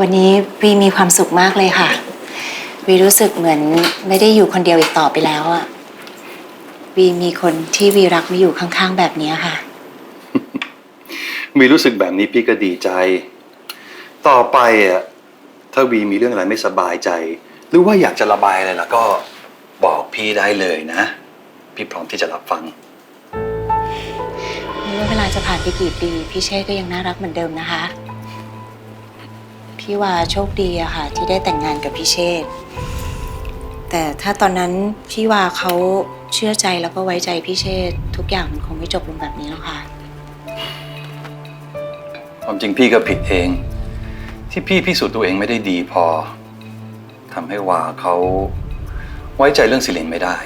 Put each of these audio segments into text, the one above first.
วันนี้วีมีความสุขมากเลยค่ะ วีรู้สึกเหมือนไม่ได้อยู่คนเดียวอีกต่อไปแล้วอะวีมีคนที่วีรักมาอยู่ข้างๆ แบบนี้ค่ะ วีรู้สึกแบบนี้พี่ก็ดีใจ ต่อไปอะถ้าวีมีเรื่องอะไรไม่สบายใจ หรือว่าอยากจะระบายอะไรแล้วก็บอกพี่ได้เลยนะ พี่พร้อมที่จะรับฟังไม่ว่าเวลาจะผ่านไปกี่ปี พี่เชษก็ยังน่ารักเหมือนเดิมนะคะ พี่ว่าโชคดีอะค่ะ ที่ได้แต่งงานกับพี่เชษแต่ถ้าตอนนั้นพี่ว่าเขาเชื่อใจแล้วก็ไว้ใจพี่เชษทุกอย่างมันคงไม่จบลงแบบนี้หรอกค่ะ ความจริงพี่ก็ผิดเอง ที่พี่พิสูจน์ตัวเองไม่ได้ดีพอทำให้วาเขาไว้ใจเรื่องสิรินไม่ได้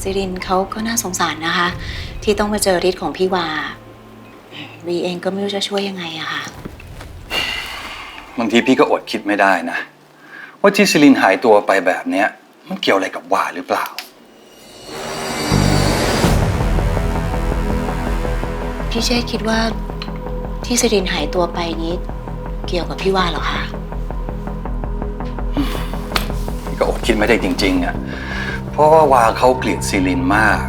ซิรินเขาก็น่าสงสารนะคะ ที่ต้องมาเจอฤทธิ์ของพี่วา วีเองก็ไม่รู้จะช่วยยังไงอะค่ะ บางทีพี่ก็อดคิดไม่ได้นะ ว่าที่สิรินหายตัวไปแบบเนี้ย มันเกี่ยวอะไรกับวาหรือเปล่า พี่เชษคิดว่าที่ซิรินหายตัวไปนี้เกี่ยวกับพี่วาเหรอคะ พี่ก็อดคิดไม่ได้จริงๆอะเพราะว่าวาเขาเกลียดซีลินมาก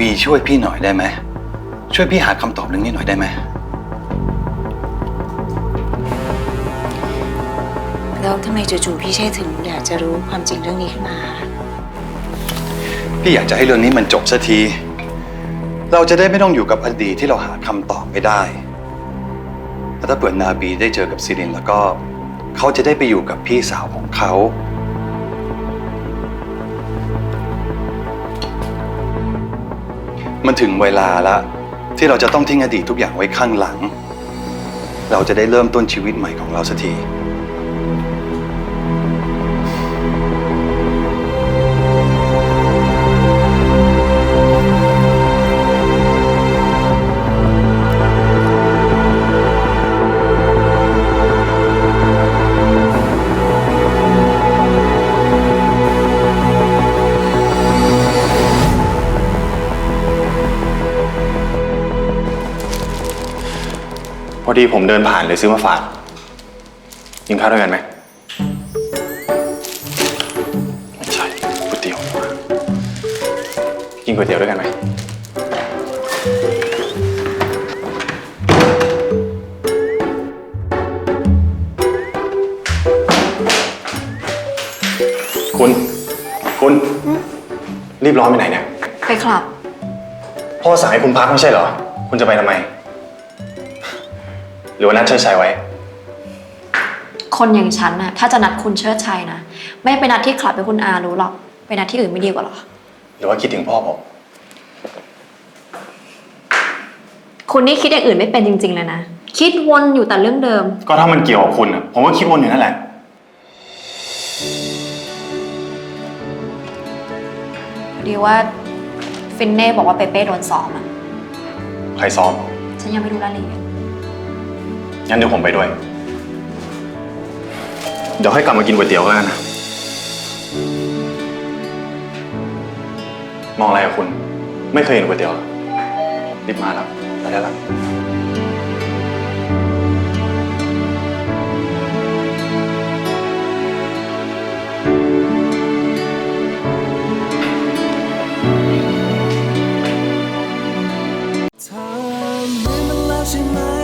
วีช่วยพี่หน่อยได้ไหม ช่วยพี่หาคำตอบเรื่องนี้หน่อยได้ไหม แล้วทำไมจู่ๆพี่เชษถึงอยากจะรู้ความจริงเรื่องนี้ขึ้นมาพี่อยากจะให้เรื่องนี้มันจบสักที เราจะได้ไม่ต้องอยู่กับอดีตที่เราหาคำตอบไม่ได้แล้วถ้าเปิดนาบีได้เจอกับซีรินแล้วก็ เขาจะได้ไปอยู่กับพี่สาวของเขา มันถึงเวลาละ ที่เราจะต้องทิ้งอดีตทุกอย่างไว้ข้างหลัง เราจะได้เริ่มต้นชีวิตใหม่ของเราสักที อดีผมเดินผ่านเลยซื้อมาฝากกินข้าวด้วยกันไหมไม่ใช่ก๋วยเตี๋ยวกินก๋วยเตี๋ยวด้วยกันไหมคุณ คุณ รีบร้อนไปไหนเนี่ย ไปคลับ พ่อสั่งให้คุณพักไม่ใช่เหรอ คุณจะไปทำไม หรือว่านัดเชิดชัยไว้ คนอย่างฉันน่ะถ้าจะนัดคุณเชิดชัยนะ ไม่ไปนัดที่คลับให้คุณอารู้หรอก ไปนัดที่อื่นไม่ดีกว่าหรอ หรือว่าคิดถึงพ่อผมคุณนี่คิดอย่างอื่นไม่เป็นจริง ๆ เลยนะ คิดวนอยู่แต่เรื่องเดิม ก็ถ้ามันเกี่ยวกับคุณอะผมก็คิดวนอยู่นั่นแหละ พอดีว่าฟินเน่บอกว่าเปเป้โดนซ้อมอะใครซ้อม ฉันยังไม่รู้รายละเอียด งั้นเดี๋ยวผมไปด้วย เดี๋ยวให้กลับมากินก๋วยเตี๋ยวกันนะ มองอะไรอะคุณ ไม่เคยเห็นก๋วยเตี๋ยวเหรอรีบมาแล้วไปได้แล้วเธอลืมมันแล้วใช่ไหมลืมมันแล้วใช่ไหม